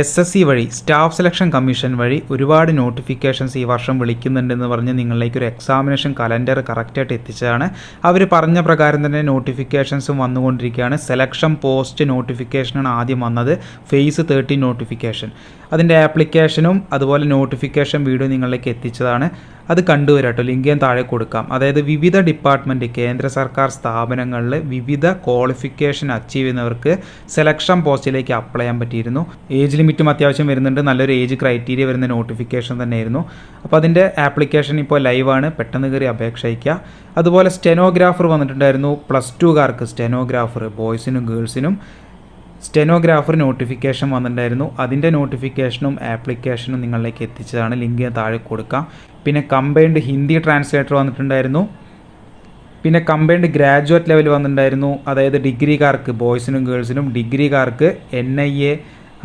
S S C വഴി staff selection commission വഴി ഒരുപാട് നോട്ടിഫിക്കേഷൻസ് ഈ വർഷം വിളിക്കുന്നുണ്ടെന്ന് പറഞ്ഞ് നിങ്ങളിലേക്ക് ഒരു എക്സാമിനേഷൻ കലണ്ടർ കറക്റ്റായിട്ട് എത്തിച്ചതാണ്. അവർ പറഞ്ഞ പ്രകാരം തന്നെ നോട്ടിഫിക്കേഷൻസും വന്നുകൊണ്ടിരിക്കുകയാണ്. സെലക്ഷൻ പോസ്റ്റ് നോട്ടിഫിക്കേഷനാണ് ആദ്യം വന്നത്. Phase thirteen notification. അതിന്റെ ആപ്ലിക്കേഷനും അതുപോലെ നോട്ടിഫിക്കേഷൻ വീഡിയോ നിങ്ങളിലേക്ക് എത്തിച്ചതാണ്. അത് കണ്ടുവരാട്ടോ ലിങ്ക് ഞാൻ താഴെ കൊടുക്കാം. അതായത് വിവിധ ഡിപ്പാർട്ട്മെന്റ് കേന്ദ്ര സർക്കാർ സ്ഥാപനങ്ങളിൽ വിവിധ ക്വാളിഫിക്കേഷൻ അച്ചീവ് ചെയ്യുന്നവർക്ക് സെലക്ഷൻ പോസ്റ്റിലേക്ക് അപ്ലൈ ചെയ്യാൻ പറ്റിയിരുന്നു. ഏജ് ലിമിറ്റും അത്യാവശ്യം വരുന്നുണ്ട്. നല്ലൊരു ഏജ് ക്രൈറ്റീരിയ വരുന്ന നോട്ടിഫിക്കേഷൻ തന്നെയായിരുന്നു. അപ്പോൾ അതിന്റെ ആപ്ലിക്കേഷൻ ഇപ്പോൾ ലൈവാണ്. പെട്ടെന്ന് കയറി അപേക്ഷ അയക്കുക അതുപോലെ സ്റ്റെനോഗ്രാഫർ വന്നിട്ടുണ്ടായിരുന്നു. പ്ലസ് ടുകാർക്ക് സ്റ്റെനോഗ്രാഫർ ബോയ്സിനും ഗേൾസിനും സ്റ്റെനോഗ്രാഫർ നോട്ടിഫിക്കേഷൻ വന്നിട്ടുണ്ടായിരുന്നു. അതിന്റെ നോട്ടിഫിക്കേഷനും ആപ്ലിക്കേഷനും നിങ്ങളിലേക്ക് എത്തിച്ചതാണ്. ലിങ്ക് ഞാൻ താഴെ കൊടുക്കാം. പിന്നെ കമ്പൈൻഡ് ഹിന്ദി ട്രാൻസ്ലേറ്റർ വന്നിട്ടുണ്ടായിരുന്നു. പിന്നെ കമ്പൈൻഡ് ഗ്രാജുവേറ്റ് ലെവൽ വന്നിട്ടുണ്ടായിരുന്നു. അതായത് ഡിഗ്രിക്കാർക്ക് ബോയ്സിനും ഗേൾസിനും ഡിഗ്രിക്കാർക്ക് എൻ ഐ എ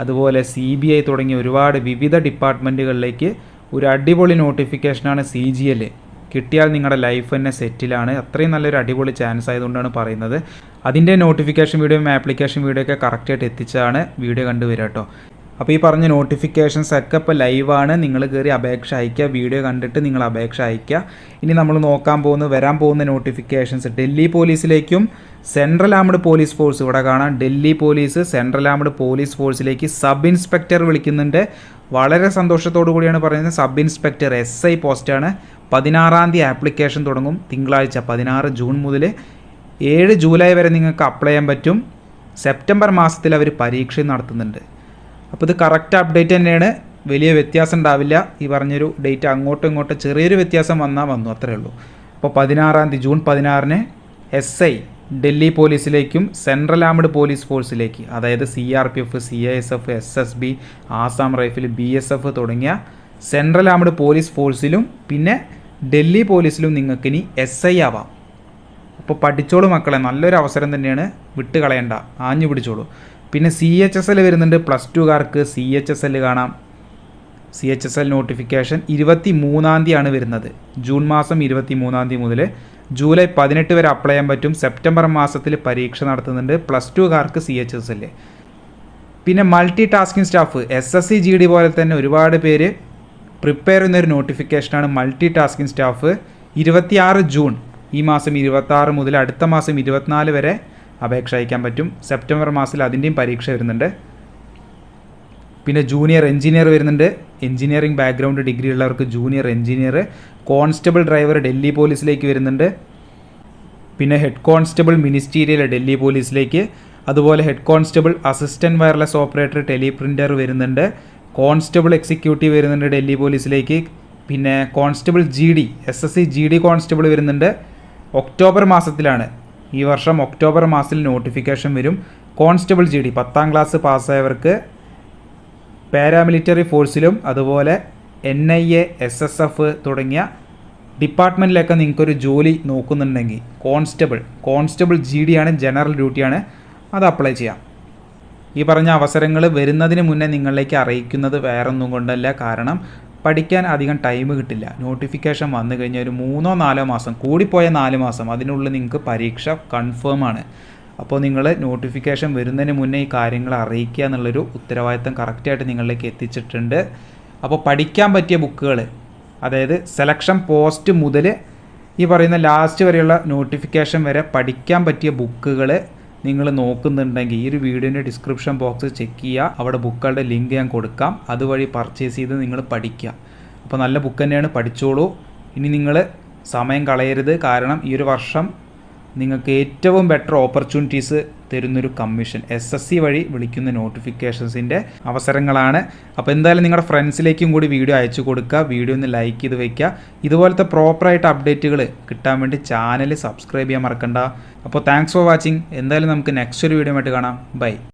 അതുപോലെ സി ബി ഐ തുടങ്ങിയ ഒരുപാട് വിവിധ ഡിപ്പാർട്ട്മെന്റുകളിലേക്ക് ഒരു അടിപൊളി നോട്ടിഫിക്കേഷനാണ് സി ജി എൽ കിട്ടിയാൽ നിങ്ങളുടെ ലൈഫ് തന്നെ സെറ്റിലാണ് അത്രയും നല്ലൊരു അടിപൊളി ചാൻസ് ആയതുകൊണ്ടാണ് പറയുന്നത്. അതിന്റെ നോട്ടിഫിക്കേഷൻ വീഡിയോയും ആപ്ലിക്കേഷൻ വീഡിയോ ഒക്കെ കറക്റ്റായിട്ട് എത്തിച്ചാണ് വീഡിയോ കണ്ടുവരിക കേട്ടോ അപ്പോൾ ഈ പറഞ്ഞ നോട്ടിഫിക്കേഷൻസ് ഒക്കെ ഇപ്പോൾ ലൈവാണ് നിങ്ങൾ കയറി അപേക്ഷ അയക്കുക വീഡിയോ കണ്ടിട്ട് നിങ്ങൾ അപേക്ഷ അയക്കുക ഇനി നമ്മൾ നോക്കാൻ പോകുന്ന വരാൻ പോകുന്ന നോട്ടിഫിക്കേഷൻസ് ഡൽഹി പോലീസിലേക്കും സെൻട്രൽ ആംഡ് പോലീസ് ഫോഴ്സ് ഇവിടെ കാണാം. Delhi police central armed police ഫോഴ്സിലേക്ക് sub inspector വിളിക്കുന്നുണ്ട്. വളരെ സന്തോഷത്തോടു കൂടിയാണ് പറയുന്നത്. സബ് ഇൻസ്പെക്ടർ എസ് ഐ പോസ്റ്റാണ് പതിനാറാം തീയതി ആപ്ലിക്കേഷൻ തുടങ്ങും. തിങ്കളാഴ്ച പതിനാറ് ജൂൺ മുതൽ ഏഴ് ജൂലൈ വരെ നിങ്ങൾക്ക് അപ്ലൈ ചെയ്യാൻ പറ്റും. സെപ്റ്റംബർ മാസത്തിൽ അവർ പരീക്ഷ നടത്തുന്നുണ്ട്. അപ്പോൾ ഇത് കറക്റ്റ് അപ്ഡേറ്റ് തന്നെയാണ്. വലിയ വ്യത്യാസം ഉണ്ടാവില്ല. ഈ പറഞ്ഞൊരു ഡേറ്റ് അങ്ങോട്ടും ഇങ്ങോട്ടും ചെറിയൊരു വ്യത്യാസം വന്നാൽ വന്നു അത്രേ ഉള്ളൂ. അപ്പോൾ പതിനാറാം തീയതി ജൂൺ പതിനാറിന് എസ് ഐ ഡൽഹി പോലീസിലേക്കും സെൻട്രൽ ആംഡ് പോലീസ് ഫോഴ്സിലേക്ക് അതായത് C R P F C I S F S S B Assam rifle B S F തുടങ്ങിയ സെൻട്രൽ ആംഡ് പോലീസ് ഫോഴ്സിലും പിന്നെ ഡൽഹി പോലീസിലും നിങ്ങൾക്ക് ഇനി എസ് ഐ ആവാം. അപ്പോൾ പഠിച്ചോളൂ മക്കളെ നല്ലൊരു അവസരം തന്നെയാണ് വിട്ടുകളയേണ്ട ആഞ്ഞു പിടിച്ചോളൂ. പിന്നെ സി എച്ച് എസ് എൽ വരുന്നുണ്ട്. പ്ലസ് ടുകാർക്ക് സി എച്ച് എസ് എൽ കാണാം. C H S L notification ഇരുപത്തി മൂന്നാം തീയതിയാണ് വരുന്നത്. ജൂൺ മാസം ഇരുപത്തി മൂന്നാം തീയതി മുതൽ ജൂലൈ പതിനെട്ട് വരെ അപ്ലൈ ചെയ്യാൻ പറ്റും. സെപ്റ്റംബർ മാസത്തിൽ പരീക്ഷ നടത്തുന്നുണ്ട്. പ്ലസ് ടുകാർക്ക് സി എച്ച് എസ് എൽ പിന്നെ multi tasking staff S S C G D പോലെ തന്നെ ഒരുപാട് പേര് പ്രിപ്പയർ ചെയ്യുന്നൊരു നോട്ടിഫിക്കേഷനാണ് മൾട്ടി ടാസ്കിംഗ് സ്റ്റാഫ്. ഇരുപത്തിയാറ് ജൂൺ ഈ മാസം ഇരുപത്താറ് മുതൽ അടുത്ത മാസം ഇരുപത്തിനാല് വരെ അപേക്ഷ അയക്കാൻ പറ്റും. സെപ്റ്റംബർ മാസത്തിൽ അതിന്റെയും പരീക്ഷ വരുന്നുണ്ട്. പിന്നെ ജൂനിയർ എഞ്ചിനീയർ വരുന്നുണ്ട്. എഞ്ചിനീയറിംഗ് ബാക്ക്ഗ്രൗണ്ട് ഡിഗ്രി ഉള്ളവർക്ക് junior engineer constable driver Delhi പോലീസിലേക്ക് വരുന്നുണ്ട്. പിന്നെ ഹെഡ് കോൺസ്റ്റബിൾ മിനിസ്റ്റീരിയൽ ഡൽഹി പോലീസിലേക്ക് അതുപോലെ head constable assistant wireless operator teleprinter വരുന്നുണ്ട്. കോൺസ്റ്റബിൾ എക്സിക്യൂട്ടീവ് വരുന്നുണ്ട് ഡൽഹി പോലീസിലേക്ക്. പിന്നെ constable G D S S C G D constable വരുന്നുണ്ട്. ഒക്ടോബർ മാസത്തിലാണ് ഈ വർഷം ഒക്ടോബർ മാസത്തിൽ നോട്ടിഫിക്കേഷൻ വരും. കോൺസ്റ്റബിൾ ജി ഡി പത്താം ക്ലാസ് പാസ്സായവർക്ക് പാരാമിലിറ്ററി ഫോഴ്സിലും അതുപോലെ N I A S S F തുടങ്ങിയ ഡിപ്പാർട്ട്മെന്റിലൊക്കെ നിങ്ങൾക്കൊരു ജോലി നോക്കുന്നുണ്ടെങ്കിൽ കോൺസ്റ്റബിൾ കോൺസ്റ്റബിൾ ജി ഡി ആണ് ജനറൽ ഡ്യൂട്ടിയാണ് അത് അപ്ലൈ ചെയ്യാം. ഈ പറഞ്ഞ അവസരങ്ങൾ വരുന്നതിന് മുന്നേ നിങ്ങളിലേക്ക് അറിയിക്കുന്നത് വേറൊന്നും കൊണ്ടല്ല. കാരണം പഠിക്കാൻ അധികം ടൈം കിട്ടില്ല. നോട്ടിഫിക്കേഷൻ വന്നു കഴിഞ്ഞാൽ ഒരു മൂന്നോ നാലോ മാസം കൂടിപ്പോയ നാല് മാസം അതിനുള്ളിൽ നിങ്ങൾക്ക് പരീക്ഷ കൺഫേം ആണ്. അപ്പോൾ നിങ്ങൾ നോട്ടിഫിക്കേഷൻ വരുന്നതിന് മുന്നേ ഈ കാര്യങ്ങൾ അറിയിക്കുക എന്നുള്ളൊരു ഉത്തരവാദിത്തം കറക്റ്റായിട്ട് നിങ്ങളിലേക്ക് എത്തിച്ചിട്ടുണ്ട്. അപ്പോൾ പഠിക്കാൻ പറ്റിയ ബുക്കുകൾ അതായത് സെലക്ഷൻ പോസ്റ്റ് മുതൽ ഈ പറയുന്ന ലാസ്റ്റ് വരെയുള്ള നോട്ടിഫിക്കേഷൻ വരെ പഠിക്കാൻ പറ്റിയ ബുക്കുകൾ നിങ്ങൾ നോക്കുന്നുണ്ടെങ്കിൽ ഈ ഒരു വീഡിയോന്റെ ഡിസ്ക്രിപ്ഷൻ ബോക്സ് ചെക്ക് ചെയ്യുക. അവിടെ ബുക്കുകളുടെ ലിങ്ക് ഞാൻ കൊടുക്കാം. അതുവഴി പർച്ചേസ് ചെയ്ത് നിങ്ങൾ പഠിക്കുക. അപ്പോൾ നല്ല ബുക്ക് തന്നെയാണ്. പഠിച്ചോളൂ. ഇനി നിങ്ങൾ സമയം കളയരുത്. കാരണം ഈ ഒരു വർഷം നിങ്ങൾക്ക് ഏറ്റവും ബെറ്റർ ഓപ്പർച്യൂണിറ്റീസ് തരുന്നൊരു കമ്മീഷൻ എസ് എസ് സി വഴി വിളിക്കുന്ന നോട്ടിഫിക്കേഷൻസിന്റെ അവസരങ്ങളാണ്. അപ്പോൾ എന്തായാലും നിങ്ങളുടെ ഫ്രണ്ട്സിലേക്കും കൂടി വീഡിയോ അയച്ചു കൊടുക്കുക. വീഡിയോ ഒന്ന് ലൈക്ക് ചെയ്ത് വയ്ക്കുക ഇതുപോലത്തെ പ്രോപ്പറായിട്ട് അപ്ഡേറ്റുകൾ കിട്ടാൻ വേണ്ടി ചാനൽ സബ്സ്ക്രൈബ് ചെയ്യാൻ മറക്കണ്ട. അപ്പോൾ താങ്ക്സ് ഫോർ വാച്ചിങ് എന്തായാലും നമുക്ക് നെക്സ്റ്റ് ഒരു വീഡിയോ ആയിട്ട് കാണാം. ബൈ